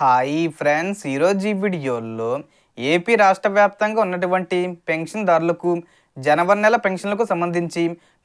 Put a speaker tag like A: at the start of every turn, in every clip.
A: Hi friends ఈరోజు ఈ వీడియోలో ఏపీ రాష్ట్ర వ్యాప్తంగా ఉన్నటువంటి పెన్షన్దారులకు జనవరి నెల పెన్షన్లకు సంబంధించి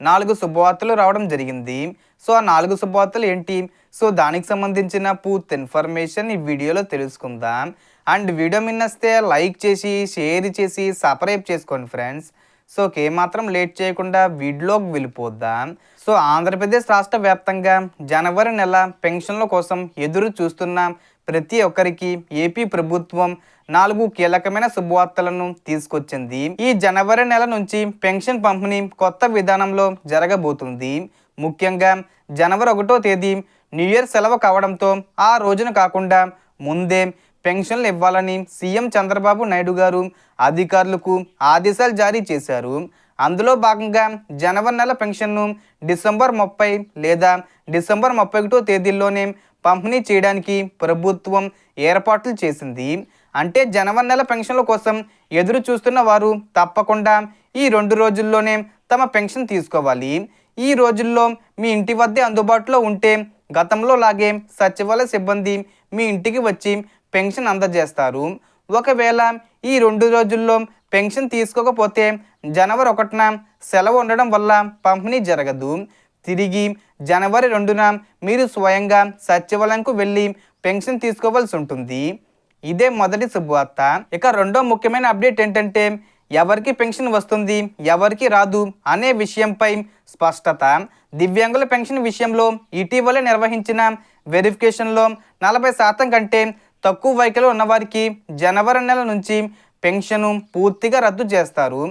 A: నాలుగు శుభవార్తలు రావడం జరిగింది. సో ఆ నాలుగు శుభవార్తలు ఏంటి? సో దానికి సంబంధించిన పూర్తి ఇన్ఫర్మేషన్ ఈ వీడియోలో తెలుసుకుందాం. అండ్ వీడియో మిన్నస్తే లైక్ చేసి షేర్ చేసి సబ్స్క్రైబ్ చేసుకోండి ఫ్రెండ్స్. సో ఏమాత్రం లేట్ చేయకుండా వీడియోకి వెళ్ళిపోద్దాం సో ఆంధ్రప్రదేశ్ రాష్ట్ర వ్యాప్తంగా జనవరి నెల పెన్షన్ల కోసం ఎదురు చూస్తున్న ప్రతి ఒక్కరికి ఏపీ ప్రభుత్వం నాలుగు కీలకమైన శుభవార్తలను తీసుకొచ్చింది. ఈ జనవరి నెల నుంచి పెన్షన్ పంపిణీ కొత్త విధానంలో జరగబోతుంది. ముఖ్యంగా జనవరి ఒకటో తేదీ న్యూ ఇయర్ సెలవు కావడంతో ఆ రోజున కాకుండా ముందే పెన్షన్లు ఇవ్వాలని సీఎం చంద్రబాబు నాయుడు గారు అధికారులకు ఆదేశాలు జారీ చేశారు. అందులో భాగంగా జనవరి నెల పెన్షన్ను డిసెంబర్ ముప్పై లేదా డిసెంబర్ ముప్పై ఒకటో తేదీల్లోనే పంపిణీ చేయడానికి ప్రభుత్వం ఏర్పాట్లు చేసింది. అంటే జనవరి నెల పెన్షన్ల కోసం ఎదురు చూస్తున్న వారు తప్పకుండా ఈ రెండు రోజుల్లోనే తమ పెన్షన్ తీసుకోవాలి. ఈ రోజుల్లో మీ ఇంటి వద్దే అందుబాటులో ఉంటే గతంలో లాగే సచివాలయ సిబ్బంది మీ ఇంటికి వచ్చి పెన్షన్ అందజేస్తారు. ఒకవేళ ఈ రెండు రోజుల్లో పెన్షన్ తీసుకోకపోతే జనవరి ఒకటిన సెలవు ఉండడం వల్ల పంపిణీ జరగదు. తిరిగి. జనవరి రెండున మీరు స్వయంగా సచివాలయంకు వెళ్ళి పెన్షన్ తీసుకోవాల్సి ఉంటుంది. ఇదే మొదటి శుభవార్త. ఇక రెండో ముఖ్యమైన అప్డేట్ ఏంటంటే ఎవరికి పెన్షన్ వస్తుంది ఎవరికి రాదు అనే విషయంపై స్పష్టత. దివ్యాంగుల పెన్షన్ విషయంలో ఇటీవల నిర్వహించిన వెరిఫికేషన్లో నలభై శాతం కంటే తక్కువ వైఖరిలో ఉన్నవారికి జనవరి నెల నుంచి పెన్షను పూర్తిగా రద్దు చేస్తారు.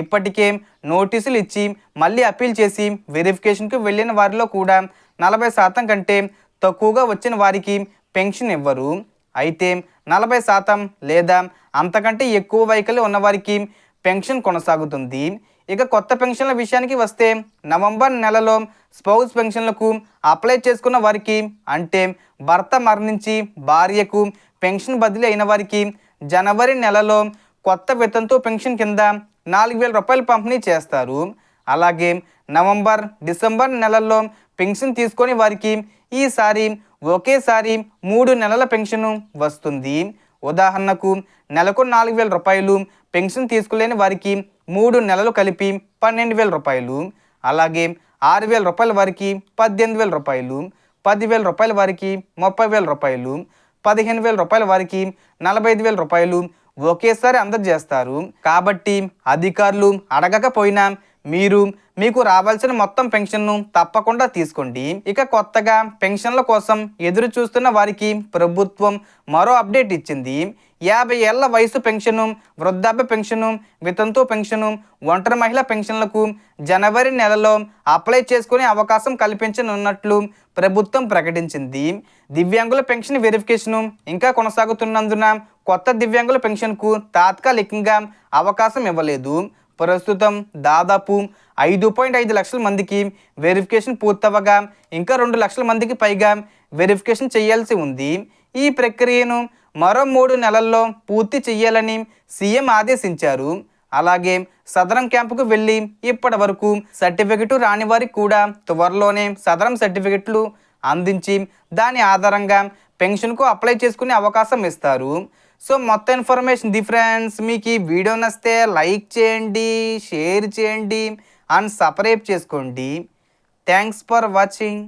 A: ఇప్పటికే నోటీసులు ఇచ్చి మళ్ళీ అప్పీల్ చేసి వెరిఫికేషన్కు వెళ్ళిన వారిలో కూడా నలభై శాతం కంటే తక్కువగా వచ్చిన వారికి పెన్షన్ ఇవ్వరు. అయితే నలభై శాతం లేదా అంతకంటే ఎక్కువ వైకల్యం ఉన్నవారికి పెన్షన్ కొనసాగుతుంది. ఇక కొత్త పెన్షన్ల విషయానికి వస్తే నవంబర్ నెలలో స్పౌస్ పెన్షన్లకు అప్లై చేసుకున్న వారికి అంటే భర్త మరణించి భార్యకు పెన్షన్ బదిలీ అయిన వారికి జనవరి నెలలో కొత్త వేతనంతో పెన్షన్ కింద నాలుగు వేల రూపాయలు పంపిణీ చేస్తారు. అలాగే నవంబర్ డిసెంబర్ నెలల్లో పెన్షన్ తీసుకొని వారికి ఈసారి ఒకేసారి మూడు నెలల పెన్షన్ వస్తుంది. ఉదాహరణకు నెలకు నాలుగు వేల రూపాయలు పెన్షన్ తీసుకోలేని వారికి మూడు నెలలు కలిపి పన్నెండు వేల రూపాయలు అలాగే ఆరు వేల రూపాయల వారికి పద్దెనిమిది వేల రూపాయలు పదివేల రూపాయల వారికి ముప్పై వేల రూపాయలు పదిహేను వేల రూపాయల వారికి నలభై ఐదు వేల రూపాయలు ఒకేసారి అందజేస్తారు కాబట్టి అధికారులు అడగకపోయినా మీరు మీకు రావాల్సిన మొత్తం పెన్షన్ను తప్పకుండా తీసుకోండి. ఇక కొత్తగా పెన్షన్ల కోసం ఎదురు చూస్తున్న వారికి ప్రభుత్వం మరో అప్డేట్ ఇచ్చింది. యాభై ఏళ్ళ వయసు పెన్షను వృద్ధాప్య పెన్షను వితంతు పెన్షను ఒంటరి మహిళ పెన్షన్లకు జనవరి నెలలో అప్లై చేసుకునే అవకాశం కల్పించనున్నట్లు ప్రభుత్వం ప్రకటించింది. దివ్యాంగుల పెన్షన్ వెరిఫికేషను ఇంకా కొనసాగుతున్నందున కొత్త దివ్యాంగుల పెన్షన్కు తాత్కాలికంగా అవకాశం ఇవ్వలేదు. ప్రస్తుతం దాదాపు ఐదు పాయింట్ ఐదు లక్షల మందికి వెరిఫికేషన్ పూర్తవగా ఇంకా రెండు లక్షల మందికి పైగా వెరిఫికేషన్ చేయాల్సి ఉంది. ఈ ప్రక్రియను మరో మూడు నెలల్లో పూర్తి చేయాలని సీఎం ఆదేశించారు. అలాగే సదరం క్యాంపుకు వెళ్ళి ఇప్పటి వరకు సర్టిఫికెట్ రాని వారికి కూడా త్వరలోనే సదరం సర్టిఫికెట్లు అందించి దాని ఆధారంగా పెన్షన్కు అప్లై చేసుకునే అవకాశం ఇస్తారు. సో మొత్తం ఇన్ఫర్మేషన్ డిఫరెన్స్ మీకు ఈ వీడియో నచ్చితే లైక్ చేయండి షేర్ చేయండి అండ్ సపరేట్ చేసుకోండి. Thanks for watching.